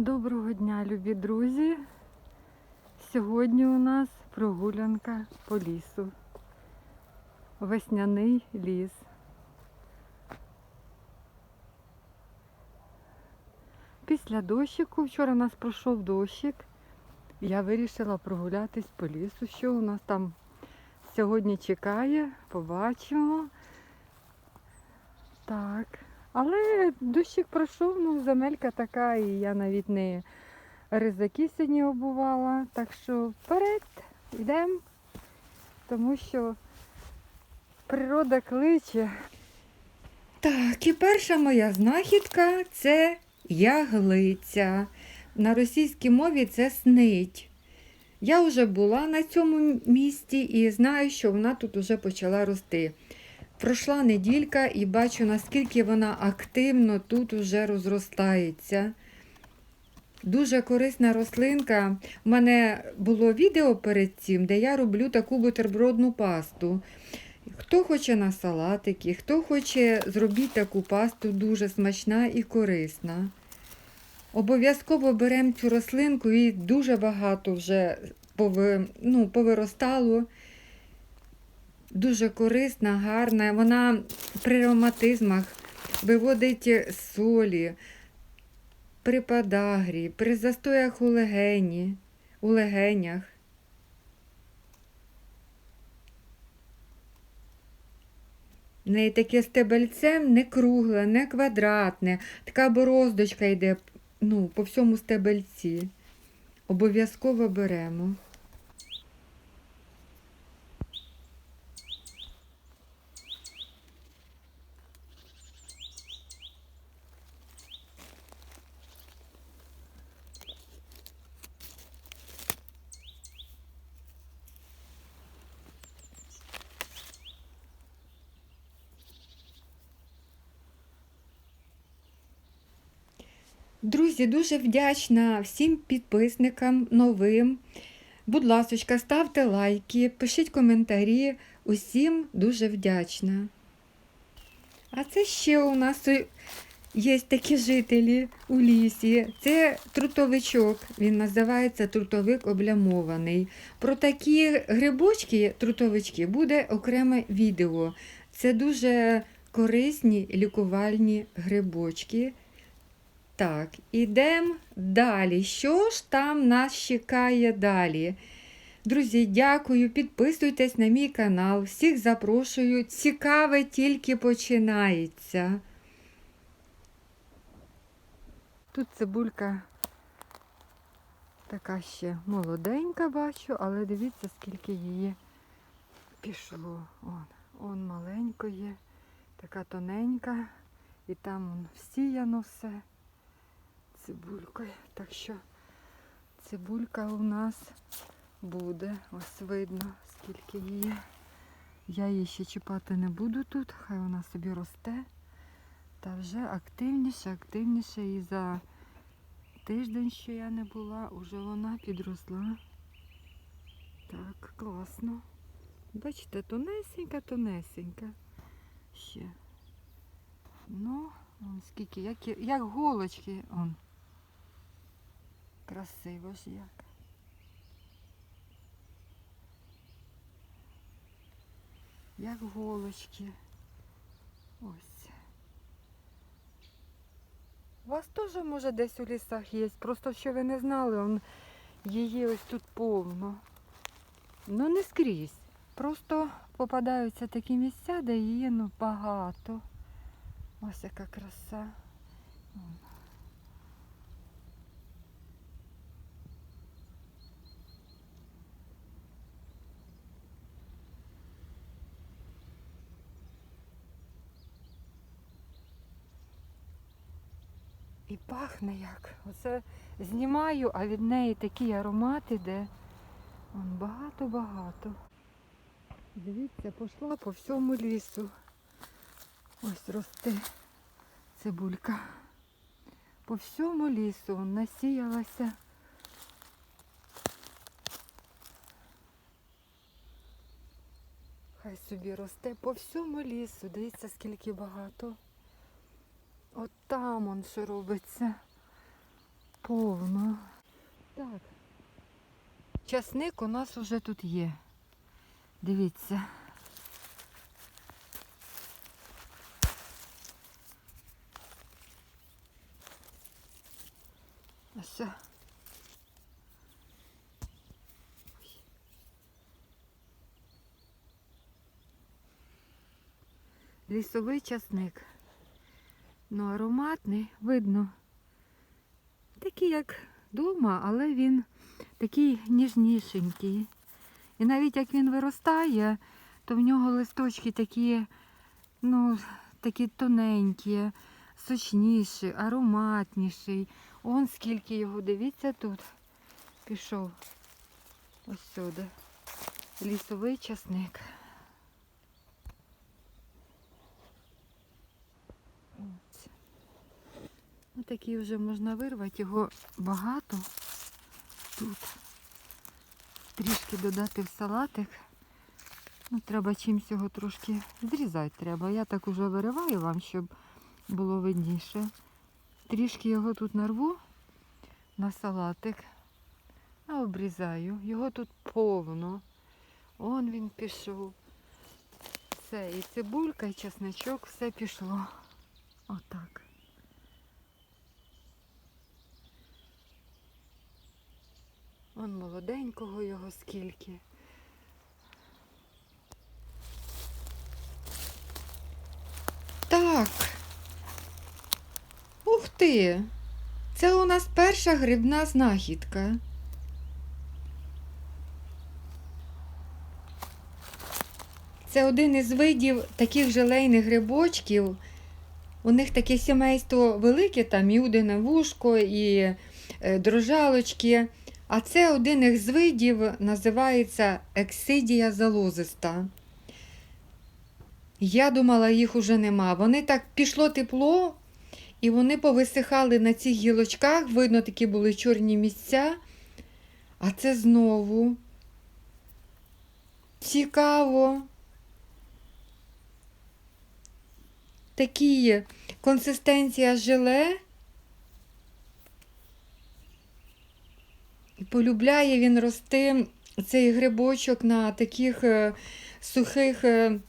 Доброго дня, любі друзі. Сьогодні у нас прогулянка по лісу. Весняний ліс. Після дощику, вчора у нас пройшов дощик, я вирішила прогулятись по лісу. Що у нас там сьогодні чекає, побачимо. Так. Але дощик пройшов, ну земелька така, і я навіть не ризаки сьогодні обувала. Так що вперед, йдемо, тому що природа кличе. Так, і перша моя знахідка це яглиця. На російській мові це снить. Я вже була на цьому місці і знаю, що вона тут вже почала рости. Пройшла неділька і бачу, наскільки вона активно тут уже розростається. Дуже корисна рослинка. У мене було відео перед цим, де я роблю таку бутербродну пасту. Хто хоче на салатики, хто хоче зробити таку пасту, дуже смачна і корисна. Обов'язково беремо цю рослинку і дуже багато вже пови, ну, повиростало. Дуже корисна, гарна. Вона при ревматизмах виводить солі, при подагрі, при застоях у легені, у легенях. В неї таке стебельцем не кругле, не квадратне, така бороздочка йде ну, по всьому стебельці. Обов'язково беремо. Друзі, дуже вдячна всім підписникам новим. Будь ласка, ставте лайки, пишіть коментарі. Усім дуже вдячна. А це ще у нас є такі жителі у лісі. Це трутовичок. Він називається трутовик облямований. Про такі грибочки, трутовички, буде окреме відео. Це дуже корисні лікувальні грибочки. Так, ідемо далі. Що ж там нас чекає далі? Друзі, дякую, підписуйтесь на мій канал. Всіх запрошую. Цікаве тільки починається. Тут цибулька така ще молоденька, бачу, але дивіться, скільки її пішло. Он, он маленько є, така тоненька, і там он всіяно все цибулькою. Так що цибулька у нас буде. Ось видно, скільки її. Я її ще чіпати не буду тут, хай вона собі росте. Та вже активніше, активніше і за тиждень, що я не була, уже вона підросла. Так, класно. Бачите, тонесенька, тонесенька. Ще. Ну, скільки, як, як голочки. Он. Красиво ж як. Як голочки. Ось. У вас теж, може, десь у лісах є. Просто що ви не знали, он, її ось тут повно. Ну не скрізь. Просто попадаються такі місця, де її ну, багато. Ось яка краса. Пахне як. Оце знімаю, а від неї такий аромат іде. Багато-багато. Дивіться, пішла по всьому лісу. Ось росте цибулька. По всьому лісу насіялася. Хай собі росте по всьому лісу. Дивіться, скільки багато. От там он що робиться. повно. Так. Часник у нас уже тут є. Дивіться. Ось. Лісовий часник. Ну, ароматний, видно. Такий, як вдома, але він такий ніжнішенький. І навіть як він виростає, то в нього листочки такі, ну, такі тоненькі, сочніші, ароматніший. Он скільки його, дивіться тут. Пішов. Ось сюди. Лісовий часник. Ось. Ну, такий вже можна вирвати, його багато тут. Трішки додати в салатик. Ну, треба чимось його трошки зрізати треба. Я так уже вириваю вам, щоб було видніше. Трішки його тут нарву на салатик. А обрізаю. Його тут повно. Он він пішов. Все, і цибулька, і чесничок, все пішло. Отак. Он молоденького його скільки. Так. Ух ти! Це у нас перша грибна знахідка. Це один із видів таких желейних грибочків. У них таке сімейство велике, там і удине вушко, і е, дрожалочки. А це один із видів називається ексидія залозиста. Я думала, їх уже нема. Вони так пішло тепло, і вони повисихали на цих гілочках, видно, такі були чорні місця. А це знову. Цікаво. Такі консистенція желе. Полюбляє він рости цей грибочок на таких е, сухих е,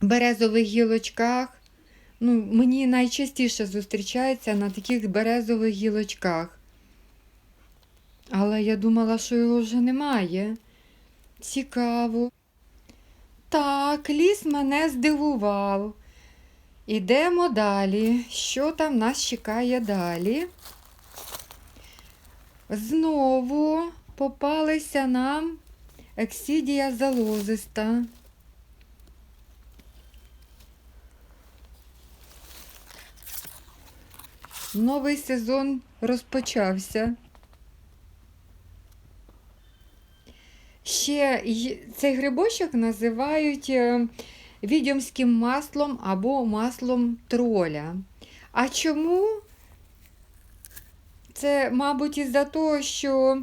березових гілочках. Ну, мені найчастіше зустрічається на таких березових гілочках. Але я думала, що його вже немає. Цікаво. Так, ліс мене здивував. Ідемо далі. Що там нас чекає далі? Знову попалися нам ексідія залозиста. Новий сезон розпочався. Ще цей грибочок називають е, відьомським маслом або маслом троля. А чому? Це, мабуть, із-за того, що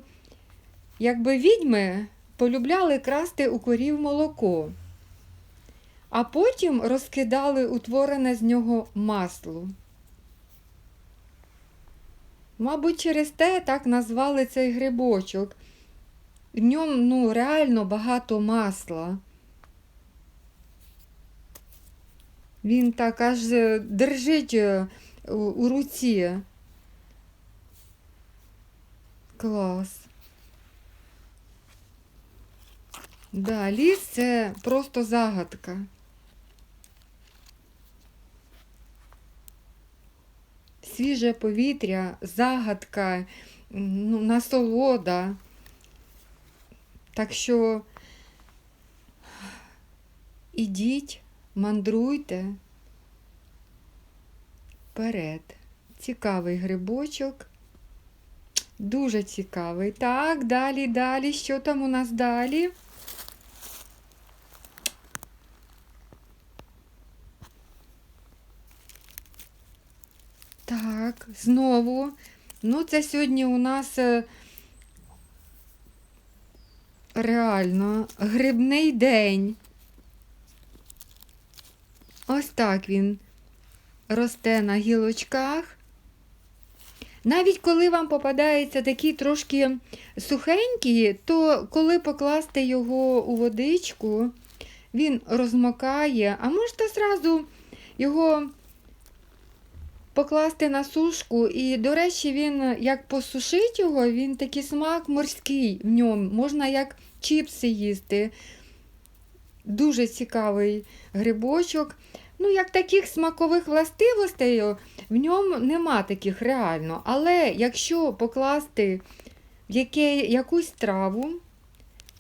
якби відьми полюбляли красти у корів молоко, а потім розкидали утворене з нього масло. Мабуть, через те так назвали цей грибочок. В ньому ну, реально багато масла. Він так аж е, держить е, у, у руці. Клас. Да, ліс це просто загадка. Свіже повітря, загадка, ну, насолода. Так що ідіть, мандруйте вперед. Цікавий грибочок. Дуже цікавий. Так, далі, далі. Що там у нас далі? Так, знову. Ну, це сьогодні у нас е, реально грибний день. Ось так він росте на гілочках. Навіть коли вам попадається такий трошки сухенький, то коли покласти його у водичку, він розмокає, а можете зразу його покласти на сушку. І, до речі, він як посушить його, він такий смак морський в ньому. Можна як чіпси їсти. Дуже цікавий грибочок. Ну, як таких смакових властивостей в ньому нема таких реально. Але якщо покласти в яке, якусь траву,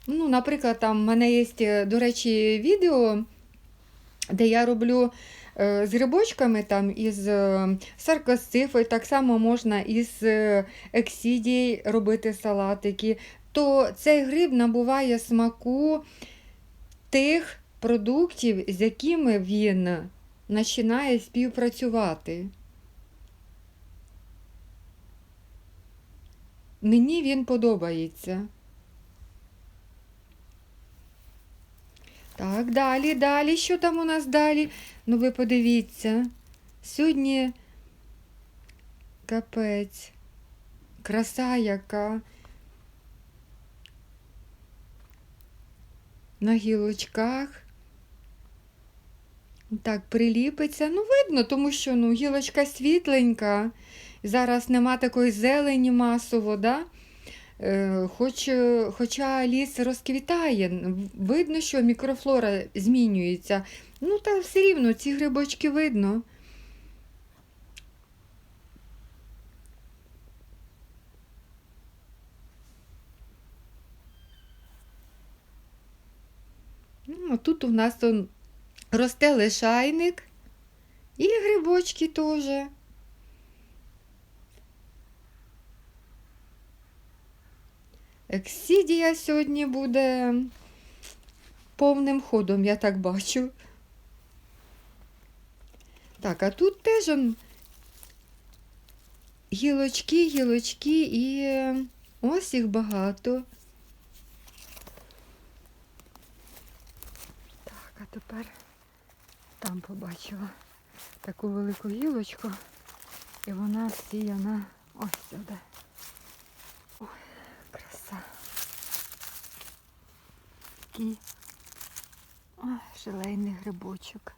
ну, наприклад, там в мене є, до речі, відео, де я роблю е, з грибочками, там із е, саркосцифою, так само можна із е, ексідій робити салатики, то цей гриб набуває смаку тих продуктів, з якими він починає співпрацювати. Мені він подобається. Так, далі, далі. Що там у нас далі? Ну, ви подивіться. Сьогодні капець. Краса яка. На гілочках. Так, приліпиться. Ну, видно, тому що ну, гілочка світленька. Зараз нема такої зелені масово, да? Е, Хоч, е, хоча ліс розквітає, видно, що мікрофлора змінюється. Ну, та все рівно ці грибочки видно. Ну, а тут у нас росте лишайник і грибочки теж. Ексідія сьогодні буде повним ходом, я так бачу. Так, а тут теж он гілочки, гілочки і ось їх багато. Так, а тепер там побачила таку велику гілочку, і вона сіяна ось сюди. Ой, краса. Такий ой, шалейний грибочок.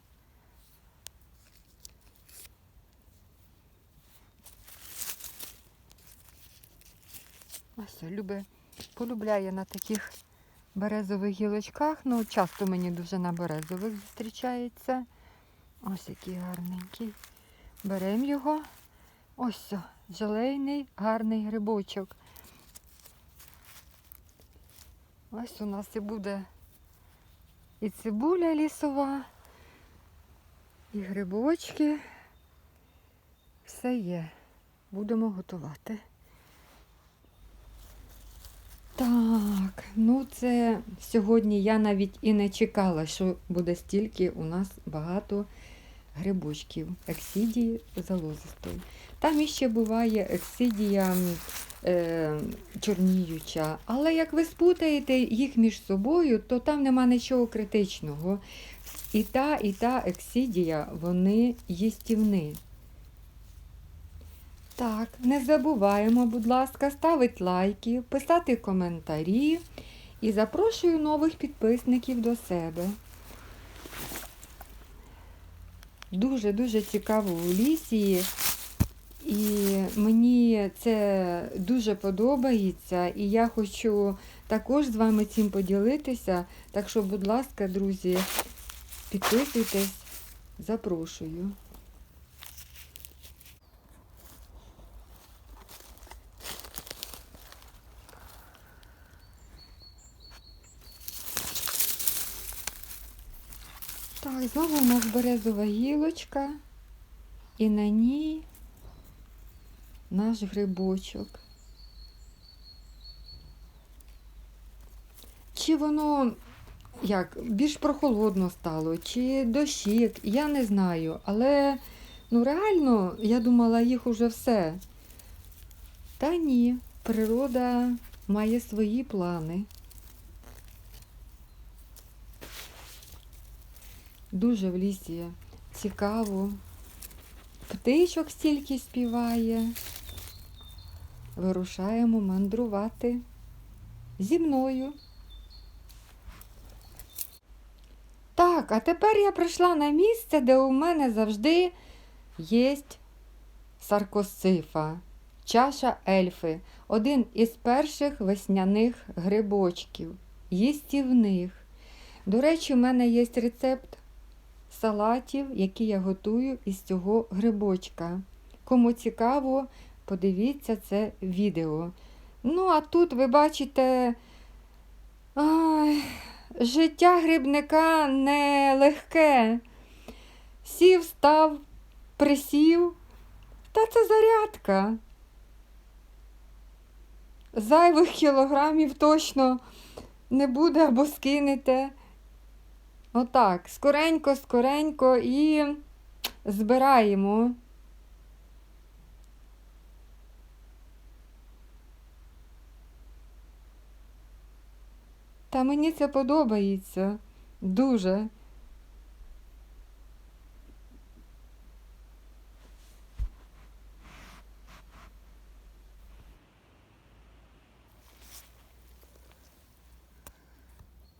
Ось любить, полюбляє на таких березових гілочках. Ну, часто мені дуже на березових зустрічається. Ось який гарненький. Беремо його. Ось все, желейний гарний грибочок. Ось у нас і буде і цибуля лісова, і грибочки. Все є. Будемо готувати. Так, ну це сьогодні я навіть і не чекала, що буде стільки у нас багато грибочків, ексидії залозистої. Там іще буває ексидія е, чорніюча, але як ви спутаєте їх між собою, то там нема нічого критичного. І та, і та ексидія, вони їстівні. Так, не забуваємо, будь ласка, ставити лайки, писати коментарі і запрошую нових підписників до себе. Дуже-дуже цікаво у лісі. І мені це дуже подобається, і я хочу також з вами цим поділитися. Так що, будь ласка, друзі, підписуйтесь, запрошую. Знову у нас березова гілочка, і на ній наш грибочок. Чи воно як, більш прохолодно стало, чи дощик, я не знаю. Але ну реально я думала, їх уже все. Та ні, природа має свої плани. Дуже в лісі цікаво. Птичок стільки співає. вирушаємо мандрувати зі мною. Так, а тепер я прийшла на місце, де у мене завжди є саркосифа, чаша ельфи, один із перших весняних грибочків, їстівних. До речі, у мене є рецепт салатів, які я готую із цього грибочка. Кому цікаво, подивіться це відео. Ну, а тут ви бачите, ай, життя грибника нелегке. Сів, став, присів, та це зарядка. Зайвих кілограмів точно не буде або скинете. Отак, скоренько, скоренько і збираємо. Та мені це подобається дуже.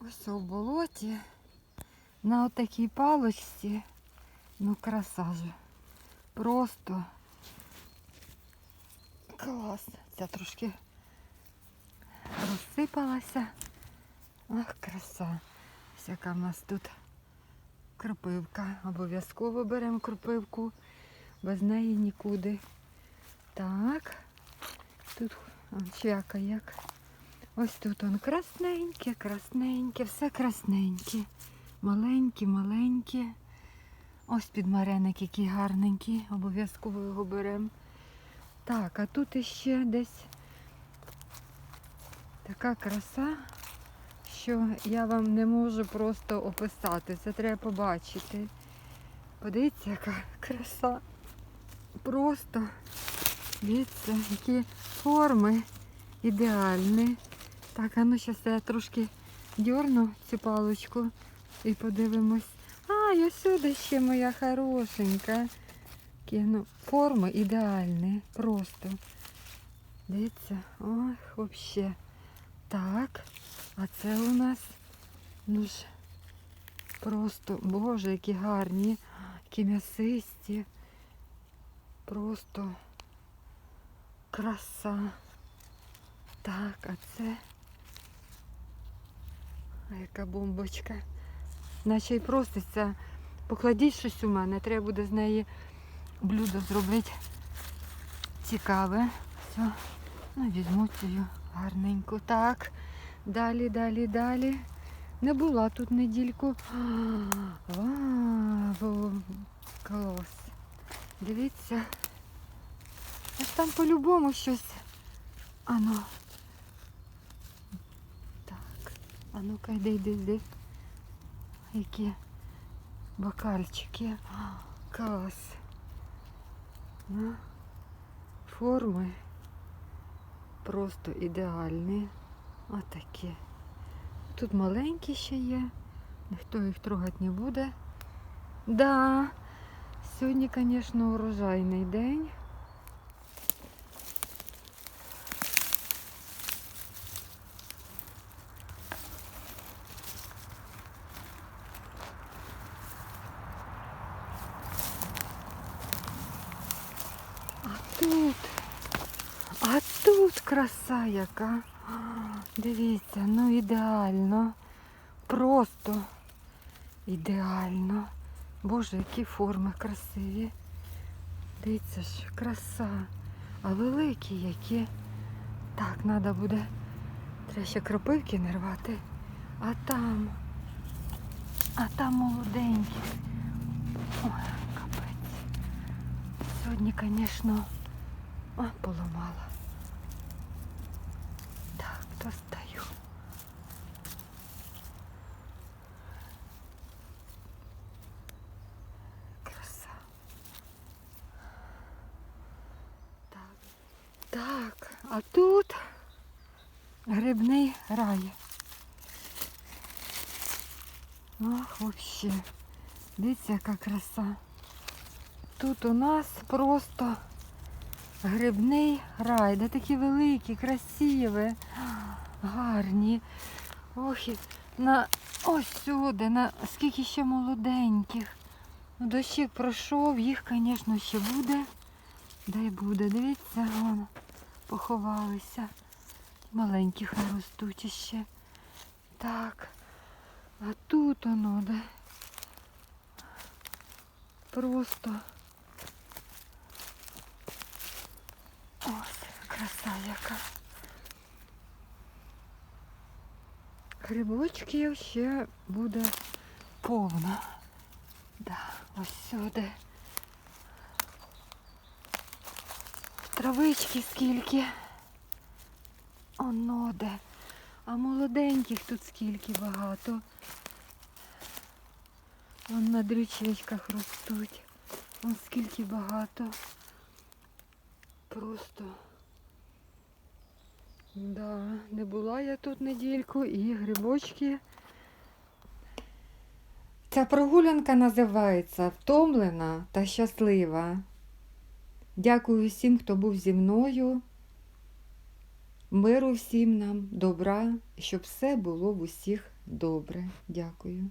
Ось у болоті на отакій палочці. Ну, краса же. Просто клас. Ця трошки розсипалася. Ах, краса. Яка в нас тут кропивка. Обов'язково беремо кропивку. Без неї нікуди. Так. Тут чвяка як. Ось тут он красненьке, красненьке, все красненьке. Маленькі, маленькі. Ось підмареник, який гарненький. Обов'язково його беремо. Так, а тут іще десь така краса, що я вам не можу просто описати. Це треба побачити. Подивіться, яка краса. Просто дивіться, які форми ідеальні. Так, а ну зараз я трошки дьорну цю паличку і подивимось. А, і сюди ще моя хорошенька. Кину. Форми ідеальні. Просто. Дивіться, ох, взагалі. Так, а це у нас, ну ж, просто, боже, які гарні, які м'ясисті. Просто краса. Так, а це. А яка бомбочка. Наче й проситься. Покладіть щось у мене, треба буде з неї блюдо зробити цікаве. Все. Ну, візьму цю гарненьку. Так. Далі, далі, далі. Не була тут недільку. Вау, клас. Дивіться. Аж там по-любому щось. Ано. Так. А ну-ка, йди, йди, йди. Які бокальчики. Клас. Ну, форми просто ідеальні. Отакі. Тут маленькі ще є. Ніхто їх трогати не буде. Да, сьогодні, звісно, урожайний день. А тут, а тут краса яка. Дивіться, ну ідеально. Просто ідеально. Боже, які форми красиві. Дивіться ж, краса. А великі які. Так, треба буде. Треба ще кропивки не рвати. А там. А там молоденькі. Ой, капець. Сьогодні, звісно, поламала. Достаю. Краса. Так. Так, а тут грибний рай. Ах, вообще. Дивіться, яка краса. Тут у нас просто Грибний рай, де такі великі, красиві, гарні. Ох, на ось сюди, на скільки ще молоденьких. Ну, Дощик пройшов, їх, звісно, ще буде. Дай буде, дивіться, вон, поховалися. Маленьких не ростуть ще. Так. А тут воно де. Просто. Ось, краса яка. Грибочків ще буде повно. Да, ось сюди. Травички скільки. Оно де. А молоденьких тут скільки багато. Вон на дрючечках ростуть. Вон скільки багато. Просто. Да, не була я тут недільку і грибочки. Ця прогулянка називається Втомлена та щаслива. Дякую всім, хто був зі мною. Миру всім нам, добра, щоб все було в усіх добре. Дякую.